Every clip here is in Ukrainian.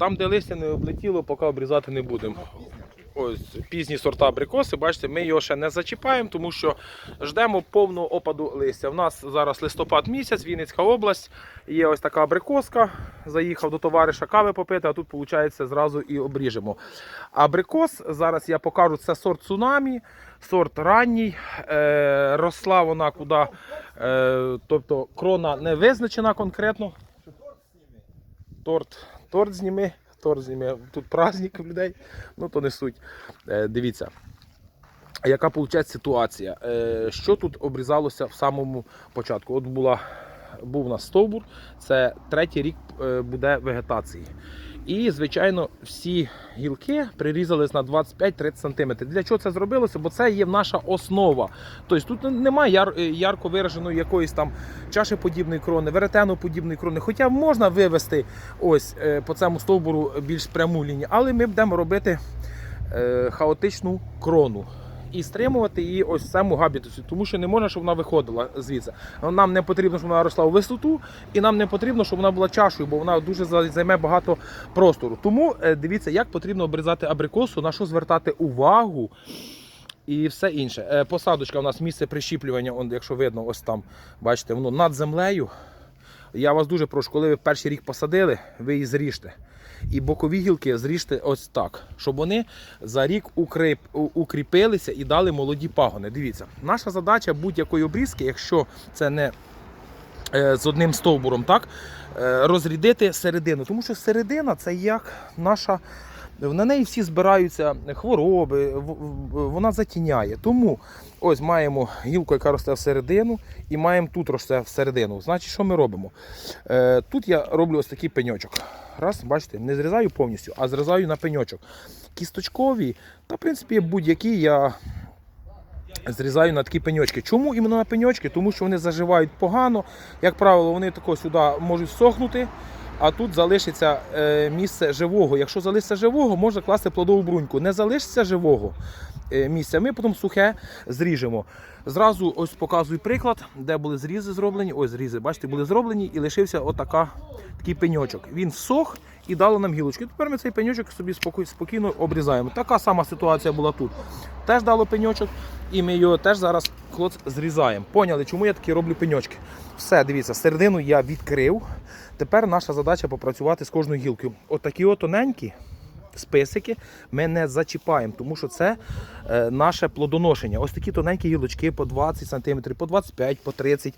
Там, де листя не облетіло, поки обрізати не будемо. Ось пізні сорта абрикоси, бачите, ми його ще не зачіпаємо, тому що ждемо повного опаду листя. У нас зараз листопад місяць, Вінницька область. Є ось така абрикоска. Заїхав до товариша кави попити, а тут, виходить, зразу і обріжемо. Абрикос, зараз я покажу, це сорт цунамі, сорт ранній. Е, росла вона куди, е, тобто крона не визначена конкретно. Торт, торт зніми, торт зніми. Тут праздник людей, ну то не суть. Е, дивіться. Яка виходить ситуація? Е, що тут обрізалося в самому початку? От була, був у нас стовбур, це третій рік е, буде вегетації. І, звичайно, всі гілки прирізались на 25-30 см. Для чого це зробилося? Бо це є наша основа. Тобто тут немає яр, е, ярко вираженої якоїсь там чашеподібної крони, веретеноподібної крони. Хоча можна вивести ось е, по цьому стовбуру більш пряму лінію, але ми будемо робити е, хаотичну крону. І стримувати її ось цьому габітусі, тому що не можна, щоб вона виходила звідси. Нам не потрібно, щоб вона росла у висоту, і нам не потрібно, щоб вона була чашою, бо вона дуже займе багато простору. Тому е, дивіться, як потрібно обрізати абрикосу, на що звертати увагу і все інше. Е, Посадочка у нас місце прищіплювання, якщо видно, ось там, бачите, воно над землею. Я вас дуже прошу, коли ви перший рік посадили, ви її зріжте. І бокові гілки зріжте ось так, щоб вони за рік укріп, укріпилися і дали молоді пагони. Дивіться, наша задача будь-якої обрізки, якщо це не е, з одним стовбуром, так, е, розрідити середину. Тому що середина це як наша. На неї всі збираються хвороби, вона затіняє. Тому ось маємо гілку, яка росте всередину, і маємо тут росте всередину. Значить, що ми робимо? Е, тут я роблю ось такий пеньочок. Раз, бачите, не зрізаю повністю, а зрізаю на пеньочок. Кісточкові, та в принципі будь-які я зрізаю на такі пеньочки. Чому іменно на пеньочки? Тому що вони заживають погано. Як правило, вони тако сюди можуть сохнути, а тут залишиться е, місце живого. Якщо залишиться живого, можна класти плодову бруньку. Не залишиться живого е, місця, ми потім сухе зріжемо. Зразу ось показую приклад, де були зрізи зроблені. Ось зрізи, бачите, були зроблені і лишився отака, такий пеньочок. Він всох і дало нам гілочки. Тепер ми цей пеньочок собі спокійно обрізаємо. Така сама ситуація була тут. Теж дало пеньочок, і ми його теж зараз клоц зрізаємо. Поняли, чому я такі роблю пеньочки? Все, дивіться, середину я відкрив. Тепер наша задача попрацювати з кожною гілкою. Отакі от тоненькі списики ми не зачіпаємо, тому що це е, наше плодоношення. Ось такі тоненькі гілочки по 20 см, по 25 по 30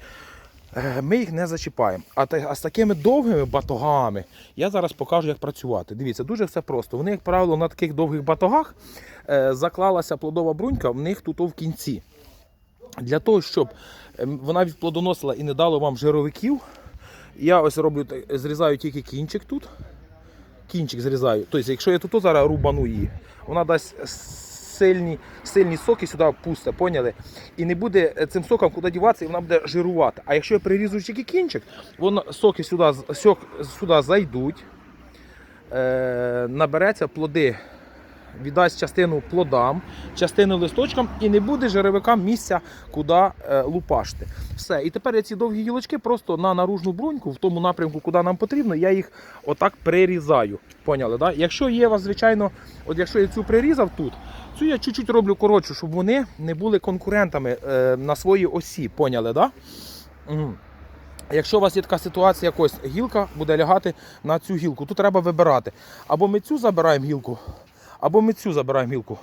Е, Ми їх не зачіпаємо. А, а з такими довгими батогами я зараз покажу, як працювати. Дивіться, дуже все просто. Вони, як правило, на таких довгих батогах е, заклалася плодова брунька в них тут в кінці. Для того, щоб ем, вона відплодоносила і не дала вам жировиків, я ось роблю, зрізаю тільки кінчик тут. Кінчик зрізаю. Тобто, якщо я тут зараз рубану її, вона дасть сильні, сильні соки сюди пусте, поняли? І не буде е, цим соком куди діватися, і вона буде жирувати. А якщо я прирізу тільки кінчик, воно, соки сюди, сюди зайдуть, е, набереться плоди, віддасть частину плодам, частину листочкам і не буде жировикам місця, куди е, лупашти. Все. І тепер я ці довгі гілочки просто на наружну бруньку, в тому напрямку, куди нам потрібно, я їх отак прирізаю. Поняли, да? Якщо є вас, звичайно, от якщо я цю прирізав тут, цю я чуть-чуть роблю коротшу, щоб вони не були конкурентами е, на своїй осі. Поняли, да? Угу. Якщо у вас є така ситуація, якось гілка буде лягати на цю гілку, тут треба вибирати. Або ми цю забираємо гілку, або ми цю забираємо гілку.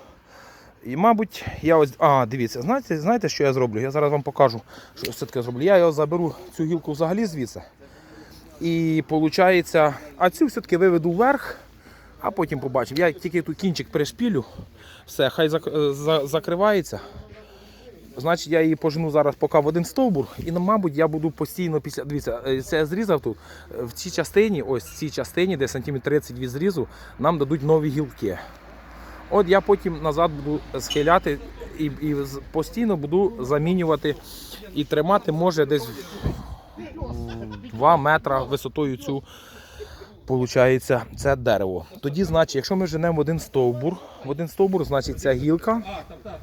І, мабуть, я ось. А, дивіться, знаєте, знаєте, що я зроблю? Я зараз вам покажу, що все таке зроблю. Я його заберу цю гілку взагалі звідси. І виходить, а цю все-таки виведу вверх, а потім побачимо. Я тільки тут кінчик пришпілю, все, хай е, за- закривається. Значить, я її пожену зараз поки в один стовбур, і ну, мабуть, я буду постійно після. Дивіться, е, це я зрізав тут. Е, В цій частині, ось в цій частині, де сантиметр 30 від зрізу, нам дадуть нові гілки. От я потім назад буду схиляти і, і постійно буду замінювати і тримати може десь 2 метра висотою цю Получається, це дерево. Тоді, значить, якщо ми женемо в один стовбур, в один стовбур, значить ця гілка,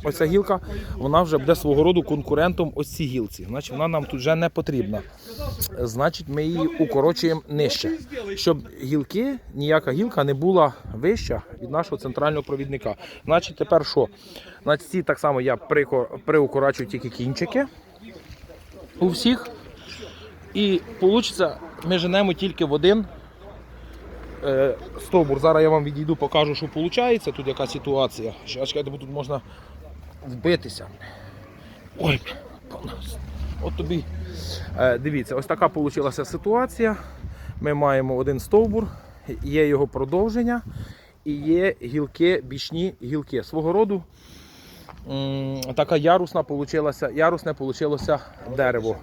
ось ця гілка, вона вже буде свого роду конкурентом ось цій гілці. Значить, вона нам тут вже не потрібна. Значить, ми її укорочуємо нижче, щоб гілки, ніяка гілка не була вища від нашого центрального провідника. Значить, тепер що? Значить, ці так само я приукорачую тільки кінчики у всіх. І вийде, ми женемо тільки в один стовбур. Зараз я вам відійду, покажу, що виходить. Тут яка ситуація. Чекайте, бо тут можна вбитися. Ой, от тобі. Е, дивіться, ось така вийшла ситуація. Ми маємо один стовбур, є його продовження і є гілки, бічні гілки. Свого роду така ярусна получилася, ярусне получилося дерево.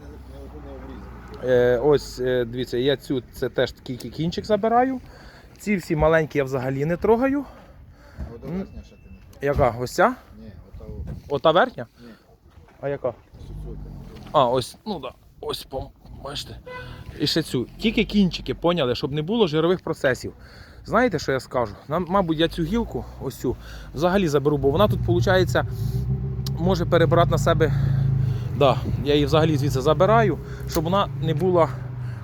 Е, ось, е, дивіться, я цю це теж тільки кінчик забираю. Ці всі маленькі я взагалі не трогаю. Ота верхня ще ти не Яка? Ось ця? Ні, ота Ота верхня? Ні. А яка? А, ось, ну да. Ось, бачите. І ще цю. Тільки кінчики поняли, щоб не було жирових процесів. Знаєте, що я скажу? Нам, мабуть, я цю гілку, ось цю, взагалі заберу, бо вона тут, виходить, може перебирати на себе. Да, я її взагалі звідси забираю, щоб вона не була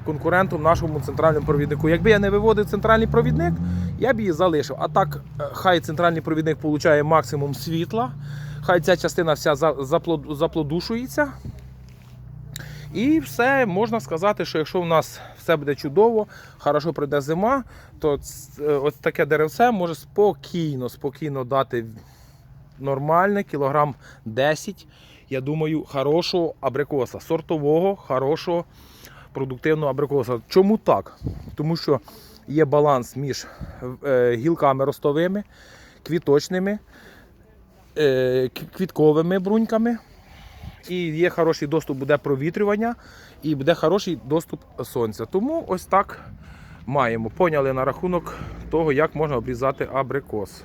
конкурентом нашому центральному провіднику. Якби я не виводив центральний провідник, я б її залишив. А так, е, хай центральний провідник отримує максимум світла, хай ця частина вся заплодушується. І все, можна сказати, що якщо в нас все буде чудово, хорошо прийде зима, то е, ось таке деревце може спокійно, спокійно дати нормальне, кілограм 10, я думаю, хорошого абрикоса, сортового, хорошого, продуктивного абрикоса. Чому так? Тому що є баланс між е, гілками ростовими, квіточними, е, квітковими бруньками. І є хороший доступ, буде провітрювання, і буде хороший доступ сонця. Тому ось так маємо. Поняли на рахунок того, як можна обрізати абрикос.